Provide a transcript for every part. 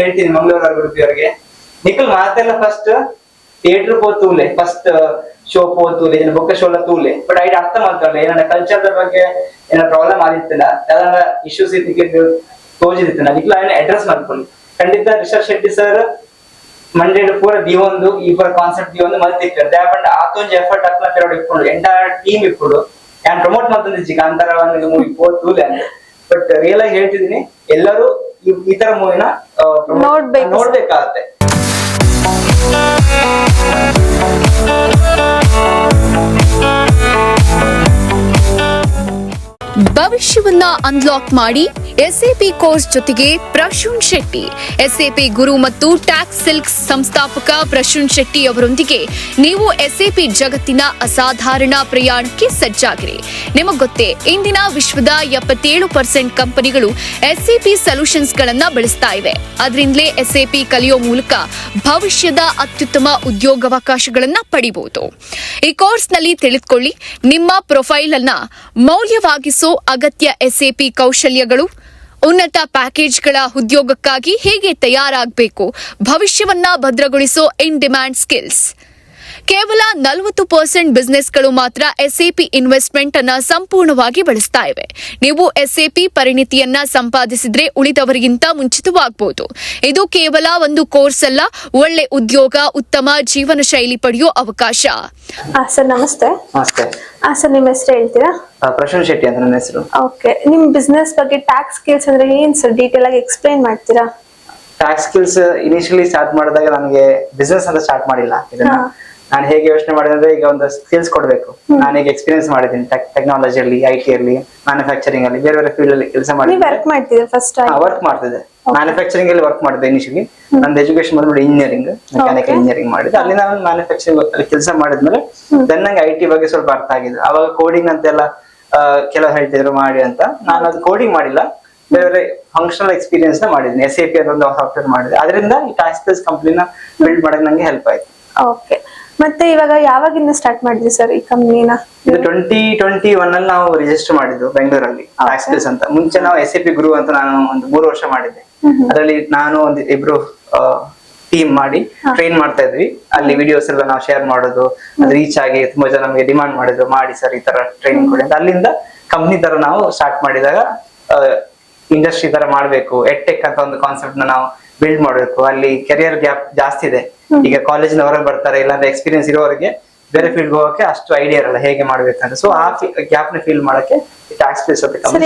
ಹೇಳ್ತೀನಿ, ಮಂಗಳೂರು ಅಭಿವೃದ್ಧಿ ಅವರಿಗೆ ನಿಖಿಲ್, ಮಾತೆಲ್ಲ ಫಸ್ಟ್ ಥಿಯೇಟರ್ ಪೋ ತೂಲೆ ಫಸ್ಟ್ ಶೋ ಪೋ ತೂಲೆ ಜನ ಶೋ ಶೋಲ ತೂಲೆ ಬಟ್ ಐಟ್ ಅರ್ಥ ಮಾಡ್ಕೊಳ್ಳಿ ಏನಾರ ಕಲ್ಚರ್ ಬಗ್ಗೆ ಏನ ಪ್ರಾಬ್ಲಮ್ ಆಗಿತ್ತಿಲ್ಲ ಯಾವ್ದಾರ ಇಶ್ಯೂಸ್ ಇದ್ದಕ್ಕೆ ತೋಜಿದಿತ್ತಿಲ್ಲ ನಿಖಿಲ್ ಅವನ ಅಡ್ರೆಸ್ ಮಾಡ್ಕೊಂಡು ಖಂಡಿತ ರಿಷಬ್ ಶೆಟ್ಟಿ ಸರ್ ಮಂಡ್ಯಡ್ ಪೂರ ಒಂದು, ಈ ಪೂರ ಕಾನ್ಸೆಪ್ಟ್ ದಿವೊಂದು ಮಲ್ತಿತ್ತು. ದೇ ಬಂಡ್ ಆತೊಂದು ಎಫರ್ಟ್ ಅಪ್ಲ ಪಿರಿಯಡ್ ಇಟ್ಕೊಂಡು ಎಂಟೈರ್ ಟೀಮ್ ಇಟ್ಕೊಂಡು, ಯಾನ್ ಪ್ರಮೋಟ್ ಮಾಡ್ತಿದ್ದೆ ಜಿಗ ಒಂದು ಮೂವಿ ಪೋ ಅಂತ ಬಟ್ ರಿಯಲ್ ಆಗಿ ಹೇಳ್ತಿದ್ದೀನಿ, ಎಲ್ಲರೂ ಈ- ತರ ಮೂವಿನ ನೋಡ್ಬೇಕು. ನೋಡ್ಬೇಕಾಗತ್ತೆ ಭವಿಷ್ಯವನ್ನ ಅನ್ಲಾಕ್ ಮಾಡಿ ಎಸ್ಎಪಿ ಕೋರ್ಸ್ ಜೊತೆಗೆ ಪ್ರಶುನ್ ಶೆಟ್ಟಿ. ಎಸ್ಎಪಿ ಗುರು ಮತ್ತು ಟ್ಯಾಕ್ಸ್ ಸಿಲ್ಕ್ ಸಂಸ್ಥಾಪಕ ಪ್ರಶುನ್ ಶೆಟ್ಟಿ ಅವರೊಂದಿಗೆ ನೀವು ಎಸ್ಎಪಿ ಜಗತ್ತಿನ ಅಸಾಧಾರಣ ಪ್ರಯಾಣಕ್ಕೆ ಸಜ್ಜಾಗಿರಿ. ನಿಮಗೆ ಗೊತ್ತೇ, ಇಂದಿನ ವಿಶ್ವದ ಎಪ್ಪತ್ತೇಳು ಪರ್ಸೆಂಟ್ ಕಂಪನಿಗಳು ಎಸ್ಎಪಿ ಸೊಲ್ಯೂಷನ್ಸ್ ಗಳನ್ನ ಬಳಸ್ತಾ ಇವೆ. ಅದರಿಂದಲೇ ಎಸ್ಎಪಿ ಕಲಿಯೋ ಮೂಲಕ ಭವಿಷ್ಯದ ಅತ್ಯುತ್ತಮ ಉದ್ಯೋಗಾವಕಾಶಗಳನ್ನ ಪಡಿಬಹುದು ಈ ಕೋರ್ಸ್ನಲ್ಲಿ ತಿಳಿದುಕೊಳ್ಳಿ, ನಿಮ್ಮ ಪ್ರೊಫೈಲ್ ಅನ್ನ ಮೌಲ್ಯವಾಗಿಸೋ ಅಗತ್ಯ ಎಸ್ಎಪಿ ಕೌಶಲ್ಯಗಳು ಉನ್ನತ ಪ್ಯಾಕೇಜ್ಗಳ ಉದ್ಯೋಗಕ್ಕಾಗಿ ಹೇಗೆ ತಯಾರಾಗಬೇಕು ಭವಿಷ್ಯವನ್ನ ಭದ್ರಗೊಳಿಸೋ ಇನ್ ಡಿಮ್ಯಾಂಡ್ ಸ್ಕಿಲ್ಸ್. ಕೇವಲ ನಲವತ್ತು ಪರ್ಸೆಂಟ್ ಬಿಸ್ನೆಸ್ಗಳು ಮಾತ್ರ ಎಸ್ಎಪಿ ಇನ್ವೆಸ್ಟ್ಮೆಂಟ್ ಅನ್ನ ಸಂಪೂರ್ಣವಾಗಿ ಬಳಸ್ತಾ ಇವೆ. ನೀವು ಎಸ್ಎಪಿ ಪರಿಣಿತಿಯನ್ನ ಸಂಪಾದಿಸಿದ್ರೆ ಉಳಿದವರಿಗಿಂತ ಮುಂಚಿತವಾಗಬಹುದು ಇದು ಕೇವಲ ಒಂದು ಕೋರ್ಸ್ ಅಲ್ಲ ಒಳ್ಳೆ ಉದ್ಯೋಗ ಉತ್ತಮ ಜೀವನ ಶೈಲಿ ಪಡೆಯೋ ಅವಕಾಶ. ಹಾ ಸರ್ ನಮಸ್ತೆ. ನಮಸ್ತೆ. ಹಾ ಸರ್ ನಿಮ್ಮ ಹೆಸರು ಹೇಳ್ತೀರಾ? ಆ, ಪ್ರಶಾಂತ್ ಶೆಟ್ಟಿ ಅಂತ ನನ್ನ ಹೆಸರು. ಓಕೆ. ನಿಮ್ಮ ಬಿಸ್ನೆಸ್ ಬಗ್ಗೆ ಟ್ಯಾಕ್ಸ್ ಸ್ಕಿಲ್ಸ್ ಅಂದ್ರೆ ಏನ್ ಸರ್? ಡೀಟೇಲ್ ಆಗಿ ಎಕ್ಸ್ಪ್ಲೈನ್ ಮಾಡ್ತೀರಾ? ಟ್ಯಾಕ್ಸ್ ಸ್ಕಿಲ್ಸ್ ಇನಿಷಿಯಲಿ ಸ್ಟಾರ್ಟ್ ಮಾಡಿದಾಗ ನನಗೆ ಬಿಸ್ನೆಸ್ ಅಂತ ಸ್ಟಾರ್ಟ್ ಮಾಡಿಲ್ಲ. ಇದನ್ನ ಹಾ. ನಾನು ಹೇಗೆ ಯೋಚನೆ ಮಾಡಿದೆ ಅಂದ್ರೆ ಈಗ ಒಂದು ಸ್ಕಿಲ್ಸ್ ಕೊಡಬೇಕು. ನಾನು ಈಗ ಎಕ್ಸ್ಪೀರಿಯನ್ಸ್ ಮಾಡಿದ್ದೀನಿ ಟೆಕ್ನಾಲಜಿಯಲ್ಲಿ ಐ ಟಿ ಅಲ್ಲಿ ಮ್ಯಾನುಫ್ಯಾಕ್ಚರಿಂಗ್ ಅಲ್ಲಿ ಬೇರೆ ಬೇರೆ ಫೀಲ್ಡ್ ಅಲ್ಲಿ ಕೆಲಸ ಮಾಡಿದ್ದೀನಿ. ವರ್ಕ್ ಮಾಡ್ತಿದ್ದೀರಾ ಫಸ್ಟ್ ವರ್ಕ್ ಮಾಡ್ತಿದ್ದೆ. ಮ್ಯಾನುಫ್ಯಾಕ್ಚರಿಂಗ್ ಅಲ್ಲಿ ವರ್ಕ್ ಮಾಡಿದ್ದೆ ಇನಿಷಿಯಲಿ ನಂದು ಎಜುಕೇಶನ್ ಬಂದ್ಬಿಟ್ಟು ಇಂಜಿನಿಯರಿಂಗ್ ಮೆಕ್ಯಾನಿಕಲ್ ಇಂಜಿನಿಯರಿಂಗ್ ಮಾಡಿದೆ ಅಲ್ಲಿ ನಾನು ಮ್ಯಾನುಫ್ಯಾಕ್ಚರಿಂಗ್ ಅಲ್ಲಿ ಕೆಲಸ ಮಾಡಿದ್ಮೇಲೆ ದೆನ್ ನಂಗೆ ಐ ಟಿ ಬಗ್ಗೆ ಸ್ವಲ್ಪ ಅರ್ಥ ಆಗಿದೆ ಅವಾಗ ಕೋಡಿಂಗ್ ಅಂತೆಲ್ಲ ಕೆಲವು ಹೇಳ್ತಿದ್ರು ಮಾಡಿ ಅಂತ. ನಾನು ಅದು ಕೋಡಿಂಗ್ ಮಾಡಿಲ್ಲ. ಬೇರೆ ಬೇರೆ ಫಂಕ್ಷನಲ್ ಎಕ್ಸ್ಪೀರಿಯನ್ಸ್ನ ಮಾಡಿದ್ದೀನಿ. ಎಸ್ ಎ ಪಿ ಅದೊಂದು ಸಾಫ್ಟ್ವೇರ್ ಮಾಡಿದೆ. ಅದರಿಂದ ಈ ಟಾಸ್ಕ್ ಕಂಪ್ನಿನ ಬಿಲ್ಡ್ ಮಾಡಕ್ ನಂಗೆ ಹೆಲ್ಪ್ ಆಯ್ತು. ಓಕೆ ಮತ್ತೆ ಇವಾಗ ಯಾವಾಗಿಂದ ಸ್ಟಾರ್ಟ್ ಮಾಡಿದ್ರಿ ಸರ್ ಈ ಕಂಪ್ನಿನ ಇದು ಟ್ವೆಂಟಿ ಟ್ವೆಂಟಿ ಒನ್ ಅಲ್ಲಿ ನಾವು ರಿಜಿಸ್ಟರ್ ಮಾಡಿದ್ದು ಬೆಂಗಳೂರಲ್ಲಿ ಟ್ಯಾಕ್ಸ್ ಅಂತ. ಮುಂಚೆ ನಾವು ಎಸ್ ಎ ಪಿ ಗುರು ಅಂತ ನಾನು ಒಂದು ಮೂರು ವರ್ಷ ಮಾಡಿದ್ದೆ. ಅದರಲ್ಲಿ ನಾನು ಒಂದು ಇಬ್ರು ಟೀಮ್ ಮಾಡಿ ಟ್ರೈನ್ ಮಾಡ್ತಾ ಇದ್ವಿ. ಅಲ್ಲಿ ವಿಡಿಯೋಸ್ ಎಲ್ಲ ನಾವು ಶೇರ್ ಮಾಡೋದು ಅದು ರೀಚ್ ಆಗಿ ತುಂಬಾ ಜನ ನಮಗೆ ಡಿಮಾಂಡ್ ಮಾಡಿದ್ರು ಮಾಡಿ ಸರ್ ಈ ತರ ಟ್ರೈನಿಂಗ್ ಕೊಡಿ ಅಂತ. ಅಲ್ಲಿಂದ ಕಂಪ್ನಿ ತರ ನಾವು ಸ್ಟಾರ್ಟ್ ಮಾಡಿದಾಗ ಇಂಡಸ್ಟ್ರಿ ತರ ಮಾಡ್ಬೇಕು ಎಟ್ಟೆಕ್ ಅಂತ ಒಂದು ಕಾನ್ಸೆಪ್ಟ್ನ ನಾವು ಬಿಲ್ಡ್ ಮಾಡಬೇಕು. ಅಲ್ಲಿ ಕೆರಿಯರ್ ಗ್ಯಾಪ್ ಜಾಸ್ತಿ ಇದೆ. ಈಗ ಕಾಲೇಜಿನ ಹೊರಗೆ ಬರ್ತಾರೆ ಇಲ್ಲಾಂದ್ರೆ ಎಕ್ಸ್ಪೀರಿಯನ್ಸ್ ಇರೋರಿಗೆ ಬೇರೆ ಫೀಲ್ಡ್ ಹೋಗೋಕೆ ಅಷ್ಟು ಐಡಿಯಾ ಇರಲ್ಲ ಹೇಗೆ ಮಾಡ್ಬೇಕಂತ. ಸೊ ಆ ಗ್ಯಾಪ್ನ ಫೀಲ್ ಮಾಡಕ್ಕೆ ಟ್ಯಾಕ್ಸ್ ಪ್ಲೇಸ್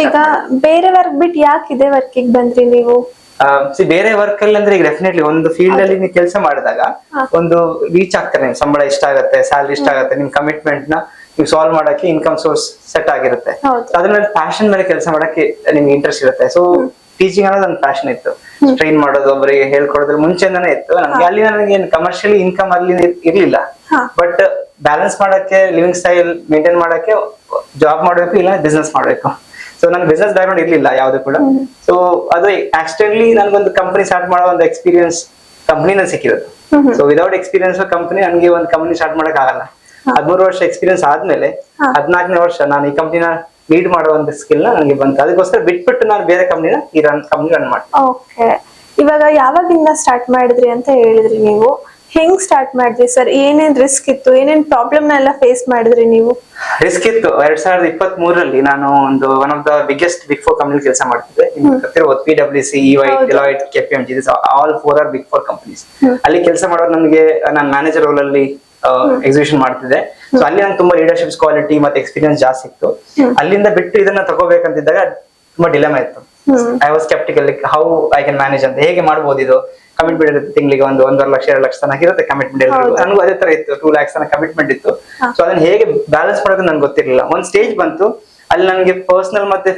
ಈಗ ಬೇರೆ ವರ್ಕ್ ಬಿಟ್ಟು ಯಾಕೆ ಇದೇ ವರ್ಕಿಗೆ ಬಂದ್ರಿ ನೀವು? ಸಿ ಬೇರೆ ವರ್ಕ್ ಅಲ್ಲಿ ಅಂದ್ರೆ ಈಗ ಡೆಫಿನೆಟ್ಲಿ ಒಂದು ಫೀಲ್ಡ್ ಅಲ್ಲಿ ನೀವು ಕೆಲಸ ಮಾಡಿದಾಗ ಒಂದು ರೀಚ್ ಆಗ್ತಾರೆ ಸಂಬಳ ಇಷ್ಟ ಆಗುತ್ತೆ ಸ್ಯಾಲ್ರಿ ಇಷ್ಟ ಆಗುತ್ತೆ ನಿಮ್ ಕಮಿಟ್ಮೆಂಟ್ನ ನೀವು ಸಾಲ್ವ್ ಮಾಡಕ್ಕೆ ಇನ್ಕಮ್ ಸೋರ್ಸ್ ಸೆಟ್ ಆಗಿರುತ್ತೆ. ಅದ್ರ ಮೇಲೆ ಪ್ಯಾಷನ್ ಮೇಲೆ ಕೆಲಸ ಮಾಡಕ್ಕೆ ನಿಮ್ಗೆ ಇಂಟ್ರೆಸ್ಟ್ ಇರುತ್ತೆ. ಸೊ ಟೀಚಿಂಗ್ ಅನ್ನೋದು ಒಂದು ಪ್ಯಾಷನ್ ಇತ್ತು. ಟ್ರೈನ್ ಮಾಡೋದು ಒಬ್ಬರಿಗೆ ಹೇಳ್ಕೊಡೋದ್ರ ಮುಂಚೆನೇ ಇತ್ತು. ನನಗೆ ಅಲ್ಲಿ ನನಗೆ ಏನು ಕಮರ್ಷಿಯಲಿ ಇನ್ಕಮ್ ಅಲ್ಲಿ ಇರಲಿಲ್ಲ. ಇರ್ಲಿಲ್ಲ ಬಟ್ ಬ್ಯಾಲೆನ್ಸ್ ಮಾಡಕ್ಕೆ ಲಿವಿಂಗ್ ಸ್ಟೈಲ್ ಮೇಂಟೈನ್ ಮಾಡಕ್ಕೆ ಜಾಬ್ ಮಾಡಬೇಕು ಇಲ್ಲ ಬಿಸ್ನೆಸ್ ಮಾಡಬೇಕು. ಸೊ ನನ್ ಬಿಸ್ನೆಸ್ ಬ್ಯಾಕ್ಗ್ರೌಂಡ್ ಇರ್ಲಿಲ್ಲ ಯಾವ್ದು ಕೂಡ. ಸೊ ಅದು ಆಕ್ಸಿಡೆಂಟ್ಲಿ ನನ್ಗೊಂದು ಕಂಪನಿ ಸ್ಟಾರ್ಟ್ ಮಾಡೋ ಒಂದು ಎಕ್ಸ್ಪೀರಿಯನ್ಸ್ ಕಂಪನಿನ ಸಿಕ್ಕಿರೋದು. ಸೊ ವಿದೌಟ್ ಎಕ್ಸ್ಪೀರಿಯನ್ಸ್ ಕಂಪನಿ ನನಗೆ ಒಂದು ಕಂಪನಿ ಸ್ಟಾರ್ಟ್ ಮಾಡಕ್ ಆಗಲ್ಲ ಹದಿಮೂರು ವರ್ಷ ಎಕ್ಸ್ಪೀರಿಯನ್ಸ್ ಆದ್ಮೇಲೆ ಹದಿನಾಲ್ಕನೇ ವರ್ಷ ನಾನು ಈ ಕಂಪ್ನಿನ ಲೀಡ್ ಮಾಡೋ ಒಂದು ಸ್ಕಿಲ್ ನನಗೆ ಬಂತು. ಅದಕ್ಕೋಸ್ಕರ ಬಿಟ್ಬಿಟ್ಟು ನಾನು ಬೇರೆ ಕಂಪ್ನಿನ ಈ ರನ್ ಕಂಪ್ನಿ ರನ್ ಮಾಡ್ತೀನಿ ಓಕೆ. ಇವಾಗ ಯಾವಾಗಿಂದ ಸ್ಟಾರ್ಟ್ ಮಾಡಿದ್ರಿ ಅಂತ ಹೇಳಿದ್ರಿ ನೀವು? ಹೆಂಗ್ ಸ್ಟಾರ್ಟ್ ಮಾಡಿದ್ರಿ ಸರ್? ಏನೇನ್ ರಿಸ್ಕ್ ಇತ್ತು? ಏನೇನ್ ಪ್ರಾಬ್ಲಮ್ ಎಲ್ಲ ಫೇಸ್ ಮಾಡಿದ್ರಿ ನೀವು? ರಿಸ್ಕ್ ಇತ್ತು. ಎರಡ್ ಸಾವಿರದ ಇಪ್ಪತ್ತ್ ಮೂರರಲ್ಲಿ ನಾನು ಒಂದು one of the biggest big four company ಕೆಲಸ ಮಾಡ್ತಿದ್ದೆ. P W C E Y. Deloitte KPMG all four are big four companies ಅಲ್ಲಿ ಕೆಲಸ ಮಾಡೋದು ನನಗೆ ನಾನು ಮ್ಯಾನೇಜರ್ ರೋಲ್ ಅಲ್ಲಿ ಎಕ್ಸಿಬಿಷನ್ ಮಾಡ್ತಿದ್ದೆ. ಸೊ ಅಲ್ಲಿ ನಂಗೆ ತುಂಬಾ ಲೀಡರ್ಶಿಪ್ ಕ್ವಾಲಿಟಿ ಮತ್ತೆ ಎಕ್ಸ್ಪೀರಿಯನ್ಸ್ ಜಾಸ್ತಿ ಇತ್ತು. ಅಲ್ಲಿಂದ ಬಿಟ್ಟು ಇದನ್ನ ತಗೋಬೇಕಂತಿದ್ದಾಗ ತುಂಬಾ ಡಿಲೆಮ ಇತ್ತು. I was sceptical how I can manage ಅಂತ. ಹೇಗೆ ಮಾಡಬಹುದು ಇದು? ಕಮಿಟ್ಮೆಂಟ್ ಇರುತ್ತೆ ತಿಂಗಳಿಗೆ ಒಂದು ಒಂದೂವರೆ ಲಕ್ಷ ಎರಡು ಲಕ್ಷ ತನಕ ಇರುತ್ತೆ ಕಮಿಟ್ಮೆಂಟ್. ನನಗೂ ಅದೇ ತರ ಇತ್ತು. ಟೂ ಲ್ಯಾಕ್ಸ್ ತನಕ ಕಮಿಟ್ಮೆಂಟ್ ಇತ್ತು. ಸೊ ಅದನ್ನ ಹೇಗೆ ಬ್ಯಾಲೆನ್ಸ್ ಮಾಡೋದು ನನ್ಗೆ ಗೊತ್ತಿರಲಿಲ್ಲ. ಒಂದ್ ಸ್ಟೇಜ್ ಬಂತು. ಅಲ್ಲಿ ನನಗೆ ಪರ್ಸನಲ್ ಮತ್ತೆ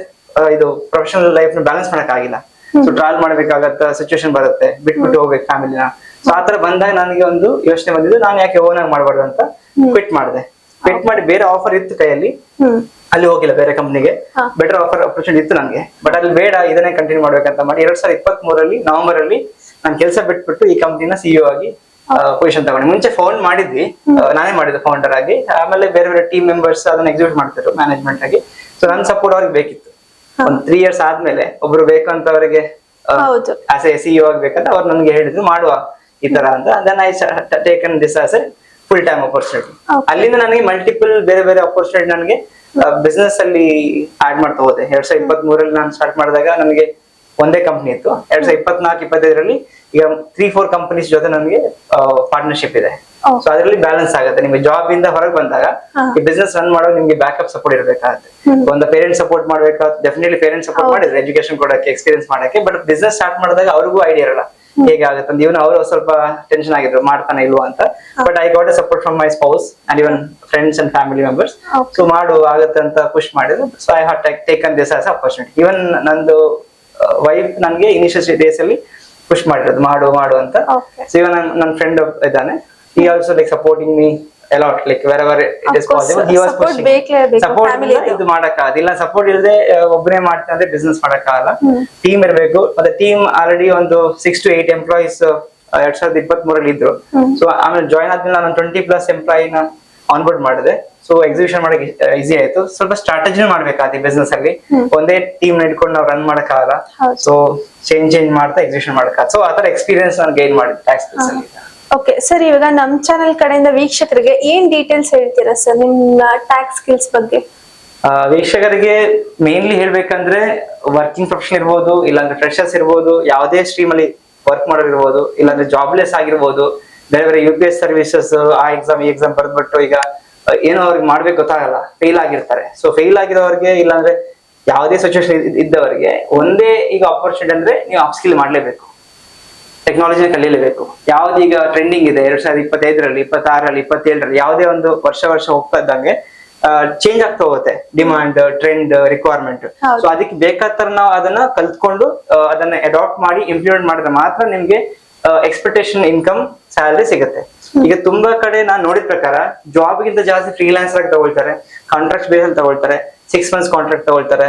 ಇದು ಪ್ರೊಫೆಷನಲ್ ಲೈಫ್ನ ಬ್ಯಾಲೆನ್ಸ್ ಮಾಡಕ್ ಆಗಿಲ್ಲ ಸೊ ಟ್ರಾವೆಲ್ ಮಾಡ್ಬೇಕಾಗತ್ತ ಸಿಚುವೇಶನ್ ಬರುತ್ತೆ. ಬಿಟ್ಬಿಟ್ಟು ಹೋಗ್ಬೇಕು ಫ್ಯಾಮಿಲಿನ ಸೊ ಆತರ ಬಂದಾಗ ನನಗೆ ಒಂದು ಯೋಚನೆ ಬಂದಿದ್ದು ನಾನು ಯಾಕೆ ಓನ್ ಆಗಿ ಮಾಡಬಾರ್ದು ಅಂತ ಕ್ವಿಟ್ ಮಾಡಿದೆ. ಕ್ವಿಟ್ ಮಾಡಿ ಬೇರೆ ಆಫರ್ ಇತ್ತು ಕೈಯಲ್ಲಿ. ಅಲ್ಲಿ ಹೋಗಿಲ್ಲ ಬೇರೆ ಕಂಪ್ನಿಗೆ ಬೆಟರ್ ಆಫರ್ ಅಪರ್ಚುನಿಟಿ ಇತ್ತು ನನಗೆ ಬಟ್ ಅಲ್ಲಿ ಬೇಡ ಇದನ್ನೇ ಕಂಟಿನ್ಯೂ ಮಾಡ್ಬೇಕಂತ ಮಾಡಿ ಎರಡ್ ಸಾವಿರದ ಇಪ್ಪತ್ತ್ ಮೂರಲ್ಲಿ ನವೆಂಬರ್ ಅಲ್ಲಿ ನಾನು ಕೆಲಸ ಬಿಟ್ಬಿಟ್ಟು ಈ ಕಂಪ್ನಿನ ಸಿಇಒ ಆಗಿ ಪೊಸಿಷನ್ ತಗೊಂಡೆ. ಮುಂಚೆ ಫೌಂಡ್ ಮಾಡಿದ್ವಿ. ನಾನೇ ಮಾಡಿದ್ದೆ ಫೌಂಡರ್ ಆಗಿ. ಆಮೇಲೆ ಬೇರೆ ಬೇರೆ ಟೀಮ್ ಮೆಂಬರ್ಸ್ ಅದನ್ನ ಎಕ್ಸಿಕ್ಯೂಟ್ ಮಾಡ್ತಿದ್ರು ಮ್ಯಾನೇಜ್ಮೆಂಟ್ ಆಗಿ. ಸೊ ನನ್ನ ಸಪೋರ್ಟ್ ಅವ್ರಿಗೆ ಬೇಕಿತ್ತು. ಒಂದ್ ತ್ರೀ ಇಯರ್ಸ್ ಆದ್ಮೇಲೆ ಒಬ್ರು ಬೇಕಂತ ಅವರಿಗೆ ಹೌದು. ಆಸ್ ಎ ಸಿಇಒ ಆಗ್ಬೇಕಂತ ಅವ್ರು ನನಗೆ ಹೇಳಿದ್ರು. ಮಾಡುವ ಈ ತರ ಅಂತ then I taken this as a full time opportunity ಅಲ್ಲಿಂದ ನನಗೆ ಮಲ್ಟಿಪಲ್ ಬೇರೆ ಬೇರೆ ಅಪರ್ಚುನಿಟಿ ನನಗೆ ಬಿಸ್ನೆಸ್ ಅಲ್ಲಿ ಆಡ್ ಮಾಡ್ತಾ ಹೋದೆ. ಎರಡ್ ಸಾವಿರದ ಇಪ್ಪತ್ತ್ ಮೂರಲ್ಲಿ ನಾನು ಸ್ಟಾರ್ಟ್ ಮಾಡಿದಾಗ ನನಗೆ ಒಂದೇ ಕಂಪ್ನಿ ಇತ್ತು. ಎರಡ್ ಸಾವಿರದ ಇಪ್ಪತ್ನಾಲ್ಕು ಇಪ್ಪತ್ತೈದರಲ್ಲಿ ಈಗ ತ್ರೀ ಫೋರ್ ಕಂಪನೀಸ್ ಜೊತೆ ನನಗೆ ಪಾರ್ಟ್ನರ್ಶಿಪ್ ಇದೆ. ಸೊ ಅದರಲ್ಲಿ ಬ್ಯಾಲೆನ್ಸ್ ಆಗುತ್ತೆ. ನಿಮ್ಗೆ ಜಾಬ್ ಇಂದ ಹೊರಗೆ ಬಂದಾಗ ಈ ಬಿಸ್ನೆಸ್ ರನ್ ಮಾಡೋ ನಿಮ್ಗೆ ಬ್ಯಾಕಪ್ ಸಪೋರ್ಟ್ ಇರಬೇಕಾಗುತ್ತೆ. ಒಂದು ಪೇರೆಂಟ್ ಸಪೋರ್ಟ್ ಮಾಡ್ಬೇಕಾಗುತ್ತೆ ಡೆಫಿನೆಟ್ಲಿ ಪೇರೆಂಟ್ ಸಪೋರ್ಟ್ ಮಾಡಿದ್ರೆ ಎಜುಕೇಶನ್ ಕೊಡೋಕೆ ಎಕ್ಸ್ಪೀರಿಯನ್ಸ್ ಮಾಡೋಕೆ ಬಟ್ ಬಿಸ್ನೆಸ್ ಸ್ಟಾರ್ಟ್ ಮಾಡಿದಾಗ ಅವ್ರಿಗೂ ಐಡಿಯಾ ಇರಲ್ಲ. ಹೇಗೆ ಆಗುತ್ತೆ ಅಂತ. ಇವನು ಅವರು ಸ್ವಲ್ಪ ಟೆನ್ಷನ್ ಆಗಿದ್ರು ಮಾಡ್ತಾನೆ ಇಲ್ವಾ ಅಂತ. But I got support from my spouse and even friends and family members. So ಮಾಡು ಆಗುತ್ತೆ ಅಂತ ಪುಷ್ ಮಾಡಿದ್ರು. So I had taken this as opportunity even ನಂದು ವೈಫ್ ನನಗೆ ಇನಿಷಿಯಲ್ ಡೇಸ್ ಅಲ್ಲಿ ಪುಷ್ ಮಾಡಿರೋದು ಮಾಡು ಮಾಡು ಅಂತ. ಸೊ ಇವನ್ ನನ್ನ ಫ್ರೆಂಡ್ ಇದ್ದಾನೆ. ಈ also like supporting me a lot like wherever it is possible ಬೇಕು, ಸಪೋರ್ಟ್ ಇದು. ಮಾಡಕ್ಕಾಗಲ್ಲ. ಸಪೋರ್ಟ್ ಇಲ್ಲದೆ ಒಬ್ಬನೇ ಮಾಡ್ತೀನಿ ಅಂದ್ರೆ ಬಿಸ್ನೆಸ್ ಮಾಡಕ್ಕಾಗಲ್ಲ. ಟೀಮ್ ಇರಬೇಕು. ಮತ್ತೆ ಟೀಮ್ ಆಲ್ರೆಡಿ ಒಂದು ಸಿಕ್ಸ್ ಟು ಏಟ್ ಎಂಪ್ಲಾಯೀಸ್ ಎರಡ್ ಸಾವಿರದ ಇಪ್ಪತ್ತ್ ಮೂರಲ್ಲಿ ಇದ್ರು ಸೊ ಆಮೇಲೆ ಜಾಯ್ನ್ ಆದ್ಮೇಲೆ ನಾನು ಟ್ವೆಂಟಿ ಪ್ಲಸ್ ಎಂಪ್ಲಾಯಿನ ಆನ್ಬೋರ್ಡ್ ಮಾಡಿದೆ. ಸೊ ಎಕ್ಸಿಬಿಷನ್ ಮಾಡಕ್ಕೆ ಈಸಿ ಆಯ್ತು. ಸ್ವಲ್ಪ ಸ್ಟ್ರಾಟಜಿನೂ ಮಾಡ್ಬೇಕಾಗುತ್ತೆ ಬಿಸ್ನೆಸ್ ಅಲ್ಲಿ. ಒಂದೇ ಟೀಮ್ ಇಟ್ಕೊಂಡು ನಾವು ರನ್ ಮಾಡಕ್ಕಾಗಲ್ಲ. ಆಗಲ್ಲ ಸೊ ಚೇಂಜ್ ಚೇಂಜ್ ಮಾಡ್ತಾ ಎಕ್ಸಿಬಿಷನ್ ಮಾಡಕ್ಕಾಗ ಸೊ ಆತರ ಎಕ್ಸ್ಪೀರಿಯನ್ಸ್ ನಾನು ಗೈನ್ ಮಾಡಿದ್ದೆ ಟ್ಯಾಕ್ಸ್ ಅಲ್ಲಿ. ಓಕೆ ಸರ್ ಇವಾಗ ನಮ್ ಚಾನೆಲ್ ಕಡೆಯಿಂದ ವೀಕ್ಷಕರಿಗೆ ಏನ್ ಡೀಟೇಲ್ಸ್ ಹೇಳ್ತೀರಾ ಸರ್ ನಿಮ್ಮ ಟ್ಯಾಕ್ಸ್ ಸ್ಕಿಲ್ಸ್ ಬಗ್ಗೆ? ವೀಕ್ಷಕರಿಗೆ ಮೇನ್ಲಿ ಹೇಳ್ಬೇಕಂದ್ರೆ ವರ್ಕಿಂಗ್ ಪ್ರೊಫೆಷನ್ ಇರ್ಬೋದು, ಇಲ್ಲಾಂದ್ರೆ ಫ್ರೆಶರ್ಸ್ ಇರ್ಬೋದು, ಯಾವುದೇ ಸ್ಟ್ರೀಮ್ ಅಲ್ಲಿ ವರ್ಕ್ ಮಾಡೋರು ಇರ್ಬೋದು, ಇಲ್ಲಾಂದ್ರೆ ಜಾಬ್ಲೆಸ್ ಆಗಿರ್ಬೋದು, ಬೇರೆ ಬೇರೆ ಯು ಪಿ ಎಸ್ ಸರ್ವಿಸಸ್ ಆ ಎಕ್ಸಾಮ್ ಈ ಎಕ್ಸಾಮ್ ಬರೆದ್ಬಿಟ್ಟು ಈಗ ಏನೋ ಅವ್ರಿಗೆ ಮಾಡ್ಬೇಕು ಗೊತ್ತಾಗಲ್ಲ ಫೇಲ್ ಆಗಿರ್ತಾರೆ. ಸೊ ಫೇಲ್ ಆಗಿರೋರಿಗೆ, ಇಲ್ಲಾಂದ್ರೆ ಯಾವುದೇ ಸಿಚುವೇಶನ್ ಇದ್ದವರಿಗೆ ಒಂದೇ ಈಗ ಆಪರ್ಚುನಿಟಿ ಅಂದ್ರೆ ನೀವು ಅಪ್ಸ್ಕಿಲ್ ಮಾಡ್ಲೇಬೇಕು. ಟೆಕ್ನಾಲಜಿನ ಕಲಿಯಲೇಬೇಕು ಯಾವ್ದೀಗ ಟ್ರೆಂಡಿಂಗ್ ಇದೆ ಎರಡ್ ಸಾವಿರದ ಇಪ್ಪತ್ತೈದರಲ್ಲಿ ಇಪ್ಪತ್ತಾರರಲ್ಲಿ ಇಪ್ಪತ್ತೇಳರಲ್ಲಿ ಯಾವುದೇ ಒಂದು ವರ್ಷ ವರ್ಷ ಹೋಗ್ತಾ ಇದ್ದಂಗೆ ಚೇಂಜ್ ಆಗ್ತಾ ಹೋಗುತ್ತೆ. Demand trend requirement. ಸೊ ಅದಕ್ಕೆ ಬೇಕಾದ ತರ ನಾವು ಅದನ್ನ ಕಲ್ತ್ಕೊಂಡು ಅದನ್ನ ಅಡಾಪ್ಟ್ ಮಾಡಿ ಇಂಪ್ಲಿಮೆಂಟ್ ಮಾಡಿದ್ರೆ ಮಾತ್ರ ನಿಮ್ಗೆ ಎಕ್ಸ್ಪೆಕ್ಟೇಷನ್ ಇನ್ಕಮ್ ಸ್ಯಾಲರಿ ಸಿಗುತ್ತೆ. ಈಗ ತುಂಬಾ ಕಡೆ ನಾನು ನೋಡಿದ ಪ್ರಕಾರ ಜಾಬ್ ಗಿಂತ ಜಾಸ್ತಿ ಫ್ರೀಲಾನ್ಸರ್ ಆಗಿ ತಗೊಳ್ತಾರೆ. ಕಾಂಟ್ರಾಕ್ಟ್ ಬೇಸ್ ಅಲ್ಲಿ ತಗೊಳ್ತಾರೆ. ಸಿಕ್ಸ್ ಮಂತ್ಸ್ ಕಾಂಟ್ರಾಕ್ಟ್ ತಗೊಳ್ತಾರೆ.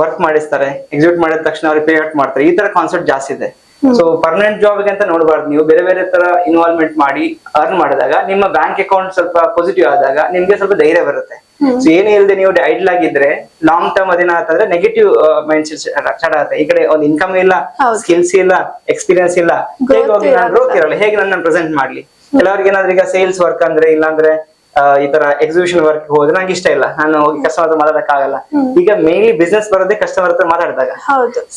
ವರ್ಕ್ ಮಾಡಿಸ್ತಾರೆ. ಎಕ್ಸಿಕ್ಯೂಟ್ ಮಾಡಿದ ತಕ್ಷಣ ಅವ್ರಿಗೆ ಪೇ ಔಟ್ ಮಾಡ್ತಾರೆ. ಈ ತರ ಕಾನ್ಸೆಪ್ಟ್ ಜಾಸ್ತಿ ಇದೆ. ಸೊ ಪರ್ಮನೆಂಟ್ ಜಾಬ್ ಅಂತ ನೋಡಬಾರ್ದು. ನೀವು ಬೇರೆ ಬೇರೆ ತರ ಇನ್ವಾಲ್ವ್ಮೆಂಟ್ ಮಾಡಿ ಅರ್ನ್ ಮಾಡಿದಾಗ ನಿಮ್ಮ ಬ್ಯಾಂಕ್ ಅಕೌಂಟ್ ಸ್ವಲ್ಪ ಪಾಸಿಟಿವ್ ಆದಾಗ ನಿಮ್ಗೆ ಸ್ವಲ್ಪ ಧೈರ್ಯ ಬರುತ್ತೆ. ಸೊ ಏನು ಇಲ್ಲದೆ ನೀವು ಐಡ್ಲ್ ಆಗಿದ್ರೆ ಲಾಂಗ್ ಟರ್ಮ್ ಅದೇನ ಅಂತಂದ್ರೆ ನೆಗೆಟಿವ್ ಮೈಂಡ್ ಸೆಟ್ ಸ್ಟಾರ್ಟ್ ಆಗುತ್ತೆ. ಈ ಕಡೆ ಒಂದು ಇನ್ಕಮ್ ಇಲ್ಲ ಸ್ಕಿಲ್ಸ್ ಇಲ್ಲ ಎಕ್ಸ್ಪೀರಿಯನ್ಸ್ ಇಲ್ಲ. ಹೇಗೆ ಹೋಗಿ ಇರಲ್ಲ. ಗ್ರೋತ್ ಇರಲ್ಲ. ಹೇಗೆ ನನ್ನ ಪ್ರೆಸೆಂಟ್ ಮಾಡ್ಲಿ? ಕೆಲವರಿಗೆ ಏನಾದ್ರು ಈಗ ಸೇಲ್ಸ್ ವರ್ಕ್ ಅಂದ್ರೆ ಇಲ್ಲಾಂದ್ರೆ ಈ ತರ ಎಕ್ಸಿಬಿಷನ್ ವರ್ಕ್ ಹೋದ್ರೆ ನಂಗೆ ಇಷ್ಟ ಇಲ್ಲ. ನಾನು ಹೋಗಿ ಕಸ್ಟಮರ್ ಹತ್ರ ಮಾತಾಡಕ್ಕಾಗಲ್ಲ. ಈಗ ಮೇನ್ಲಿ ಬಿಸ್ನೆಸ್ ಬರೋದೇ ಕಸ್ಟಮರ್ ಹತ್ರ ಮಾತಾಡಿದಾಗ.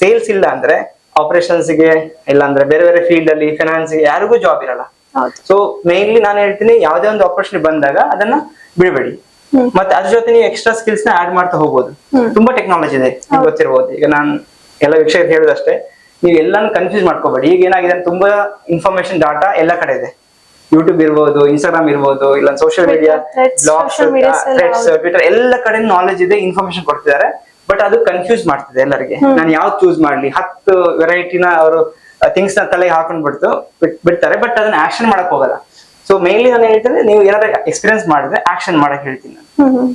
ಸೇಲ್ಸ್ ಇಲ್ಲ ಅಂದ್ರೆ ಆಪರೇಷನ್ಸ್ಗೆ ಇಲ್ಲ ಅಂದ್ರೆ ಬೇರೆ ಬೇರೆ ಫೀಲ್ಡ್ ಅಲ್ಲಿ ಫೈನಾನ್ಸ್ಗೆ ಯಾರಿಗೂ ಜಾಬ್ ಇರಲ್ಲ. ಸೊ ಮೇನ್ಲಿ ನಾನು ಹೇಳ್ತೀನಿ ಯಾವ್ದೇ ಒಂದು ಆಪರೇಷನ್ ಬಂದಾಗ ಅದನ್ನ ಬಿಡಬೇಡಿ. ಮತ್ತೆ ಅದ್ರ ಜೊತೆ ನೀವು ಎಕ್ಸ್ಟ್ರಾ ಸ್ಕಿಲ್ಸ್ನ ಆಡ್ ಮಾಡ್ತಾ ಹೋಗ್ಬೋದು. ತುಂಬಾ ಟೆಕ್ನಾಲಜಿ ಇದೆ ಗೊತ್ತಿರಬಹುದು ಗೊತ್ತಿರ್ಬೋದು. ಈಗ ನಾನು ಎಲ್ಲ ವೀಕ್ಷಕರಿಗೆ ಹೇಳುದಷ್ಟೇ ನೀವು ಎಲ್ಲಾನು ಕನ್ಫ್ಯೂಸ್ ಮಾಡ್ಕೋಬೇಡಿ. ಈಗ ಏನಾಗಿದೆ ಅಂದ್ರೆ ತುಂಬಾ ಇನ್ಫಾರ್ಮೇಶನ್ ಡಾಟಾ ಎಲ್ಲ ಕಡೆ ಇದೆ. ಯೂಟ್ಯೂಬ್ ಇರ್ಬೋದು ಇನ್ಸ್ಟಾಗ್ರಾಮ್ ಇರ್ಬೋದು ಇಲ್ಲ ಸೋಷಿಯಲ್ ಮೀಡಿಯಾ ಬ್ಲಾಗ್ಸ್ ಟ್ವಿಟರ್ ಎಲ್ಲ ಕಡೆ ನಾಲೆಜ್ ಇದೆ ಇನ್ಫಾರ್ಮೇಶನ್ ಕೊಡ್ತಿದ್ದಾರೆ. ಬಟ್ ಅದು ಕನ್ಫ್ಯೂಸ್ ಮಾಡ್ತಿದೆ ಎಲ್ಲರಿಗೆ. ನಾನು ಯಾವ್ದು ಚೂಸ್ ಮಾಡ್ಲಿ? ಹತ್ತು ವೆರೈಟಿನ ಅವರು ಥಿಂಗ್ಸ್ನ ತಲೆಗೆ ಹಾಕೊಂಡ್ ಬಿಡ್ತು ಬಿಡ್ತಾರೆ ಬಟ್ ಅದನ್ನ ಆಕ್ಷನ್ ಮಾಡಕ್ ಹೋಗಲ್ಲ. ಸೊ ಮೇನ್ಲಿ ನಾನು ಹೇಳ್ತೇನೆ ನೀವು ಏನಾದ್ರು ಎಕ್ಸ್ಪೀರಿಯನ್ಸ್ ಮಾಡಿದ್ರೆ ಆಕ್ಷನ್ ಮಾಡಕ್ ಹೇಳ್ತೀನಿ ನಾನು.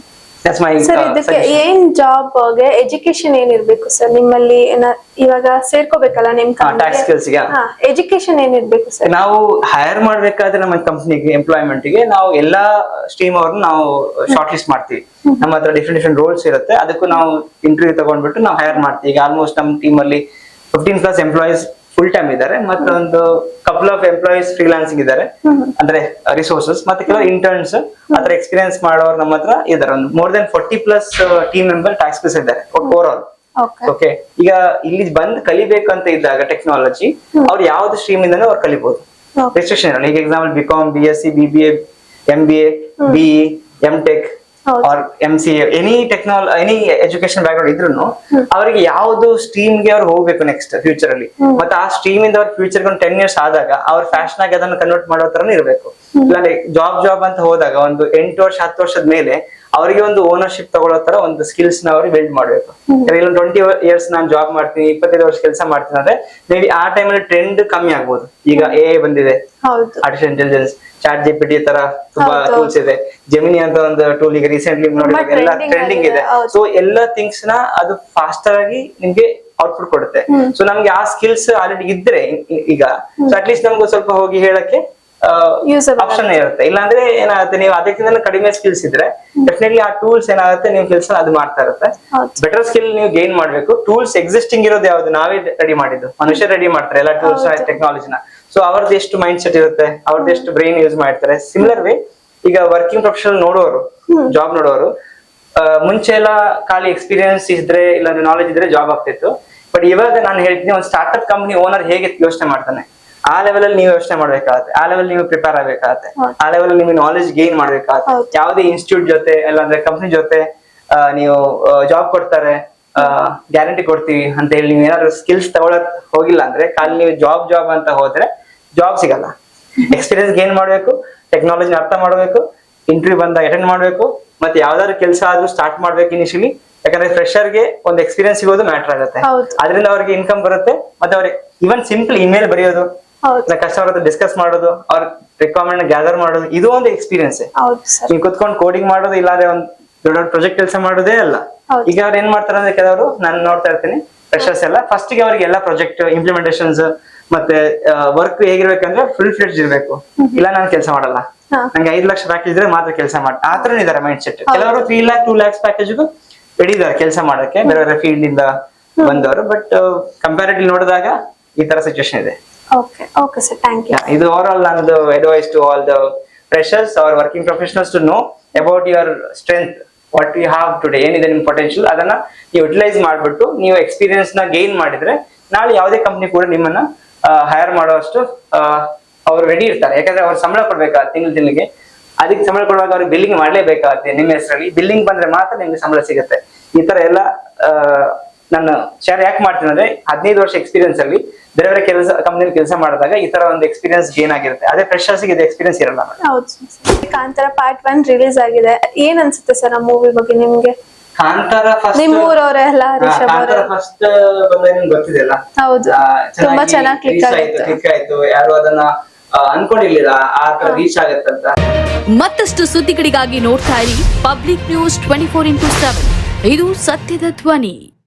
ದಟ್ಸ್ ಮೈ ಸರ್ ಇದಕ್ಕೆ ಏನ್ ಜಾಬ್ಗೆ ಎಜುಕೇಶನ್ ಏನಿರ್ಬೇಕು ಸರ್ ನಿಮ್ಮಲ್ಲಿ ಏನ- ಇವಾಗ ಸೇರ್ಕೋಬೇಕಲ್ಲ ನಿಮ್ ಟ್ಯಾಕ್ಸ್ಗೆ? ಎಜುಕೇಶನ್ ಏನಿರ್ಬೇಕು ಸರ್ ನಾವು ಹೈರ್ ಮಾಡ್ಬೇಕಾದ್ರೆ ನಮ್ಮ ಕಂಪ್ನಿಗೆ ಎಂಪ್ಲಾಯ್ಮೆಂಟ್ಗೆ ನಾವು ಎಲ್ಲಾ ಸ್ಟ್ರೀಮ್ ಅವ್ರನ್ನ ನಾವು ಶಾರ್ಟ್ ಲಿಸ್ಟ್ ಮಾಡ್ತೀವಿ ನಮ್ಮ ಹತ್ರ ಡಿಫ್ರೆಂಟ್ ಡಿಫ್ರೆಂಟ್ ರೋಲ್ಸ್ ಇರುತ್ತೆ. ಅದಕ್ಕೂ ನಾವು ಇಂಟರ್ವ್ಯೂ ತಗೊಂಡ್ಬಿಟ್ಟು ನಾವು ಹೈರ್ ಮಾಡ್ತೀವಿ. ಈಗ ಆಲ್ಮೋಸ್ಟ್ ನಮ್ಮ ಟೀಮ್ ಅಲ್ಲಿ fifteen plus employees full time ಇದ್ದಾರೆ ಮತ್ತೊಂದು ಕಪಲ್ ಆಫ್ ಎಂಪ್ಲಾಯೀಸ್ ಫ್ರೀಲಾನ್ಸಿಂಗ್ ಇದ್ದಾರೆ. ಅಂದ್ರೆ ರಿಸೋರ್ಸಸ್ ಮತ್ತೆ ಕೆಲವು ಇಂಟರ್ನ್ಸ್ ಅದ್ರ ಎಕ್ಸ್ಪೀರಿಯನ್ಸ್ ಮಾಡೋರು ನಮ್ಮ ಹತ್ರ ಇದ್ದಾರೆ. ಒಂದು more than forty plus team member tax plus ಇದ್ದಾರೆ ಓವರ್ ಆಲ್ ಓಕೆ ಈಗ ಇಲ್ಲಿ ಬಂದ್ ಕಲಿಬೇಕಂತ ಇದ್ದಾಗ ಟೆಕ್ನಾಲಜಿ ಅವ್ರು ಯಾವ್ದು ಸ್ಟ್ರೀಮ್ ಇಂದ ಅವ್ರು ಕಲಿಬಹುದು ರಿಸ್ಟ್ರಿಕ್ಷನ್ ಈಗ example B com B S C B B A M B A B M tech. Or M C any ಟೆಕ್ನಾಲ any education background ಇದ್ರು ಅವರಿಗೆ ಯಾವ್ದು ಸ್ಟ್ರೀಮ್ಗೆ ಅವ್ರು ಹೋಗ್ಬೇಕು ನೆಕ್ಸ್ಟ್ ಫ್ಯೂಚರ್ ಅಲ್ಲಿ. ಮತ್ತೆ ಆ ಸ್ಟ್ರೀಮ್ ಇಂದ ಅವ್ರ ಫ್ಯೂಚರ್ ಒಂದು ಟೆನ್ ಇಯರ್ಸ್ ಆದಾಗ ಅವ್ರ ಫ್ಯಾಷನ್ ಆಗಿ ಅದನ್ನ ಕನ್ವರ್ಟ್ ಮಾಡೋ ತರನೇ ಇರಬೇಕು. ಇಲ್ಲಾಂದ್ರೆ ಜಾಬ್ ಜಾಬ್ ಅಂತ ಹೋದಾಗ ಒಂದು ಎಂಟು ವರ್ಷ ಹತ್ತು ವರ್ಷದ ಮೇಲೆ ಅವರಿಗೆ ಒಂದು ಓನರ್ಶಿಪ್ ತಗೊಳ್ಳೋ ತರ ಒಂದು ಸ್ಕಿಲ್ಸ್ನ ಅವ್ರಿಗೆ ಬಿಲ್ಡ್ ಮಾಡ್ಬೇಕು. ಇಲ್ಲ ಟ್ವೆಂಟಿ ಇಯರ್ಸ್ ನಾನು ಜಾಬ್ ಮಾಡ್ತೀನಿ ಇಪ್ಪತ್ತೈದು ವರ್ಷ ಕೆಲಸ ಮಾಡ್ತೀನಿ ಅಂದ್ರೆ ಮೇ ಬಿ ಆ ಟೈಮಲ್ಲಿ ಟ್ರೆಂಡ್ ಕಮ್ಮಿ ಆಗ್ಬೋದು. ಈಗ ಎ ಬಂದಿದೆ. ಆರ್ಟಿಫಿಷಿಯಲ್ ಇಂಟೆಲಿಜೆನ್ಸ್ ಚಾಟ್ ಜಿಪಿಟಿ ತರ ತುಂಬಾ ಟೂಲ್ಸ್ ಇದೆ. ಜೆಮಿನಿ ಅಂತ ಒಂದು ಟೂಲ್ ಈಗ ರೀಸೆಂಟ್ಲಿ ನೋಡಿದಾಗ ಎಲ್ಲ ಟ್ರೆಂಡಿಂಗ್ ಇದೆ. ಸೊ ಎಲ್ಲ ಥಿಂಗ್ಸ್ನ ಅದು ಫಾಸ್ಟರ್ ಆಗಿ ನಿಮ್ಗೆ ಔಟ್ಪುಟ್ ಕೊಡುತ್ತೆ. ಸೊ ನಮ್ಗೆ ಆ ಸ್ಕಿಲ್ಸ್ ಆಲ್ರೆಡಿ ಇದ್ರೆ ಈಗ. ಸೊ ಅಟ್ಲೀಸ್ಟ್ ನಮ್ಗೆ ಸ್ವಲ್ಪ ಹೋಗಿ ಹೇಳಕ್ಕೆ ಆಪ್ಷನ್ ಇರುತ್ತೆ. ಇಲ್ಲಾಂದ್ರೆ ಏನಾಗುತ್ತೆ ನೀವು ಅದಕ್ಕಿಂತ ಕಡಿಮೆ ಸ್ಕಿಲ್ಸ್ ಇದ್ರೆ ಡೆಫಿನೆಟ್ಲಿ ಆ ಟೂಲ್ಸ್ ಏನಾಗುತ್ತೆ ನೀವು ಕೆಲಸ ಅದು ಮಾಡ್ತಾ ಇರುತ್ತೆ. ಬೆಟರ್ ಸ್ಕಿಲ್ ನೀವು ಗೇನ್ ಮಾಡ್ಬೇಕು. ಟೂಲ್ಸ್ ಎಕ್ಸಿಸ್ಟಿಂಗ್ ಇರೋದು ಯಾವ್ದು? ನಾವೇ ರೆಡಿ ಮಾಡಿದ್ದು. ಮನುಷ್ಯ ರೆಡಿ ಮಾಡ್ತಾರೆ. ಎಲ್ಲ ಟೂಲ್ಸ್ ಟೆಕ್ನಾಲಜಿನ ಸೊ ಅವ್ರದ್ದು ಎಷ್ಟು ಮೈಂಡ್ ಸೆಟ್ ಇರುತ್ತೆ? ಅವ್ರದ್ದು ಎಷ್ಟು ಬ್ರೈನ್ ಯೂಸ್ ಮಾಡ್ತಾರೆ? ಸಿಮಿಲರ್ ವೇ ಈಗ ವರ್ಕಿಂಗ್ ಪ್ರೊಫೆಷನಲ್ ನೋಡೋರು ಜಾಬ್ ನೋಡೋರು ಮುಂಚೆ ಎಲ್ಲ ಖಾಲಿ ಎಕ್ಸ್ಪೀರಿಯನ್ಸ್ ಇದ್ರೆ ಇಲ್ಲಾಂದ್ರೆ ನಾಲೆಜ್ ಇದ್ರೆ ಜಾಬ್ ಆಗ್ತಿತ್ತು. ಬಟ್ ಇವಾಗ ನಾನು ಹೇಳ್ತೀನಿ ಒಂದು ಸ್ಟಾರ್ಟ್ಅಪ್ ಕಂಪ್ನಿ ಓನರ್ ಹೇಗೆ ಯೋಚನೆ ಮಾಡ್ತಾನೆ? ಆ ಲೆವೆಲ್ ಅಲ್ಲಿ ನೀವು ಯೋಚನೆ ಮಾಡ್ಬೇಕಾಗತ್ತೆ. ಆ ಲೆವೆಲ್ ನೀವು ಪ್ರಿಪೇರ್ ಆಗ್ಬೇಕಾಗತ್ತೆ. ಆ ಲೆವೆಲ್ ನಿಮಗೆ ನಾಲೆಜ್ ಗೇನ್ ಮಾಡ್ಬೇಕಾಗತ್ತೆ. ಯಾವುದೇ ಇನ್ಸ್ಟಿಟ್ಯೂಟ್ ಜೊತೆ ಇಲ್ಲಾಂದ್ರೆ ಕಂಪ್ನಿ ಜೊತೆ ನೀವು ಜಾಬ್ ಕೊಡ್ತಾರೆ ಗ್ಯಾರಂಟಿ ಕೊಡ್ತೀವಿ ಅಂತ ಹೇಳಿ ನೀವು ಏನಾದ್ರು ಸ್ಕಿಲ್ಸ್ ತಗೊಳಕ್ ಹೋಗಿಲ್ಲ ಅಂದ್ರೆ ಖಾಲಿ ನೀವು ಜಾಬ್ ಜಾಬ್ ಅಂತ ಹೋದ್ರೆ ಜಾಬ್ ಸಿಗಲ್ಲ. ಎಕ್ಸ್ಪೀರಿಯನ್ಸ್ ಗೇನ್ ಮಾಡಬೇಕು ಟೆಕ್ನಾಲಜಿ ಅರ್ಥ ಮಾಡಬೇಕು ಇಂಟರ್ವ್ಯೂ ಬಂದಾಗ ಅಟೆಂಡ್ ಮಾಡಬೇಕು ಮತ್ತೆ ಯಾವ್ದಾದ್ರು ಕೆಲಸ ಆದ್ರೂ ಸ್ಟಾರ್ಟ್ ಮಾಡ್ಬೇಕು ಇನಿಷಿಯಲಿ ಯಾಕಂದ್ರೆ ಫ್ರೆಶರ್ಗೆ ಗೆ ಒಂದು ಎಕ್ಸ್ಪೀರಿಯನ್ಸ್ ಸಿಗೋದು ಮ್ಯಾಟರ್ ಆಗುತ್ತೆ. ಅದರಿಂದ ಅವ್ರಿಗೆ ಇನ್ಕಮ್ ಬರುತ್ತೆ ಮತ್ತೆ ಅವ್ರಿಗೆ ಇವನ್ ಸಿಂಪಲ್ ಇಮೇಲ್ ಬರೆಯೋದು ಕಸ್ಟಮರ್ ಹತ್ರ ಡಿಸ್ಕಸ್ ಮಾಡೋದು ಅವ್ರ ರಿಕ್ವೈರ್ಮೆಂಟ್ ಗ್ಯಾದರ್ ಮಾಡೋದು ಇದು ಒಂದು ಎಕ್ಸ್ಪೀರಿಯನ್ಸ್ ನೀವು ಕುತ್ಕೊಂಡು ಕೋಡಿಂಗ್ ಮಾಡೋದು ಇಲ್ಲಾಂದ್ರೆ ಒಂದು ದೊಡ್ಡ ದೊಡ್ಡ ಪ್ರಾಜೆಕ್ಟ್ ಕೆಲಸ ಮಾಡೋದೇ ಅಲ್ಲ. ಈಗ ಅವ್ರು ಏನ್ ಮಾಡ್ತಾರೆ ಅಂದ್ರೆ ಕೆಲವರು ನಾನು ನೋಡ್ತಾ ಇರ್ತೀನಿ ಫ್ರೆಶರ್ಸ್ ಎಲ್ಲ ಫಸ್ಟ್ಗೆ ಅವ್ರಿಗೆ ಎಲ್ಲ ಪ್ರಾಜೆಕ್ಟ್ ಇಂಪ್ಲಿಮೆಂಟೇಷನ್ಸ್ ಮತ್ತೆ ವರ್ಕ್ ಹೇಗಿರ್ಬೇಕಂದ್ರೆ ಫುಲ್ ಫ್ಲೆಡ್ಜ್ ಇರ್ಬೇಕು. ಇಲ್ಲ ನಾನು ಕೆಲಸ ಮಾಡಲ್ಲ. ನಂಗೆ ಐದು ಲಕ್ಷ ಪ್ಯಾಕೇಜ್ ಇದ್ರೆ ಮಾತ್ರ ಕೆಲಸ ಮಾಡಿ ಆತರ ಇದಾರೆ ಮೈಂಡ್ ಸೆಟ್ ಕೆಲವರು three lakh two lakhs package ready ಇದಾರೆ ಕೆಲಸ ಮಾಡಕ್ಕೆ. ಬೇರೆ ಬೇರೆ ಫೀಲ್ಡ್ ಇಂದ ಬಂದವರು. ಬಟ್ ಕಂಪ್ಯಾರಿಟಿವ್ ನೋಡಿದಾಗ ಈ ತರ ಸಿಚುವೇಶನ್ ಇದೆ. Okay okay sir thank you ಇದು ಓವರ್ ಆಲ್ ನಂದು advice to all the freshers or working professionals to know about your strength what you have today ಏನಿದೆ ನಿಮ್ಮ ಪೊಟೆನ್ಶಿಯಲ್ ಅದನ್ನ ಯುಟಿಲೈಸ್ ಮಾಡ್ಬಿಟ್ಟು ನೀವು ಎಕ್ಸ್ಪೀರಿಯನ್ಸ್ನ ಗೈನ್ ಮಾಡಿದ್ರೆ ನಾಳೆ ಯಾವುದೇ ಕಂಪ್ನಿ ಕೂಡ ನಿಮ್ಮನ್ನ ಹೈರ್ ಮಾಡುವಷ್ಟು ಅವ್ರು ರೆಡಿ ಇರ್ತಾರೆ. ಯಾಕಂದ್ರೆ ಅವ್ರು ಸಂಬಳ ಕೊಡ್ಬೇಕಾಗ ತಿಂಗಳು ತಿಂಗಳಿಗೆ? ಅದಕ್ಕೆ ಸಂಬಳ ಕೊಡುವಾಗ ಅವ್ರಿಗೆ ಬಿಲ್ಲಿಂಗ್ ಮಾಡಲೇಬೇಕಾಗುತ್ತೆ ನಿಮ್ಮ ಹೆಸರಲ್ಲಿ. ಬಿಲ್ಲಿಂಗ್ ಬಂದ್ರೆ ಮಾತ್ರ ನಿಮ್ಗೆ ಸಂಬಳ ಸಿಗುತ್ತೆ. ಈ ತರ ಎಲ್ಲ ನಾನು ಶೇರ್ ಯಾಕೆ ಮಾಡ್ತೀನಿ ಅಂದ್ರೆ, ಹದಿನೈದು ವರ್ಷ ಎಕ್ಸ್ಪೀರಿಯನ್ಸ್ ಅಲ್ಲಿ ಬೇರೆ ಬೇರೆ ಕೆಲಸ ಕಂಪ್ನಿಲಿ ಕೆಲಸ ಮಾಡಿದಾಗ ಈ ತರ ಒಂದು ಎಕ್ಸ್ಪೀರಿಯನ್ಸ್ ಗೇನ್ ಆಗಿರುತ್ತೆ. ಅದೇ ಫ್ರೆಶರ್ಸ್ ಇದು ಎಕ್ಸ್ಪೀರಿಯನ್ಸ್ ಇರಲ್ಲ. ಕಾಂತರ ಪಾರ್ಟ್ ಒನ್ ರಿಲೀಸ್ ಆಗಿದೆ. ಏನ್ ಅನ್ಸುತ್ತೆ ಸರ್ ಆ ಮೂವಿ ಬಗ್ಗೆ ನಿಮ್ಗೆ? ಕಾಂತಾರ ಫಸ್ಟ್ ನಿಮ್ ಊರವ್ರೆಲ್ಲ ರಿಷಬ್ ಕಾಂತಾರ ಫಸ್ಟ್ ಬಂದ ನಿಮ್ಗೆ ಗೊತ್ತಿದೆಯಲ್ಲ? ಹೌದು. ತುಂಬಾ ಚೆನ್ನಾಗಿ ಕ್ಲಿಕ್ ಆಯ್ತು ಕ್ಲಿಕ್ ಆಯ್ತು. ಯಾರು ಅದನ್ನ ಅನ್ಕೊಂಡಿರ್ಲಿಲ್ಲ. ಆ ತರ ರೀಚ್ ಆಗತ್ತಂತ ಮತ್ತಷ್ಟು ಸುದ್ದಿಗಳಿಗಾಗಿ ನೋಡ್ತಾ ಇರಿ public news twenty four into seven. ಇದು ಸತ್ಯದ ಧ್ವನಿ.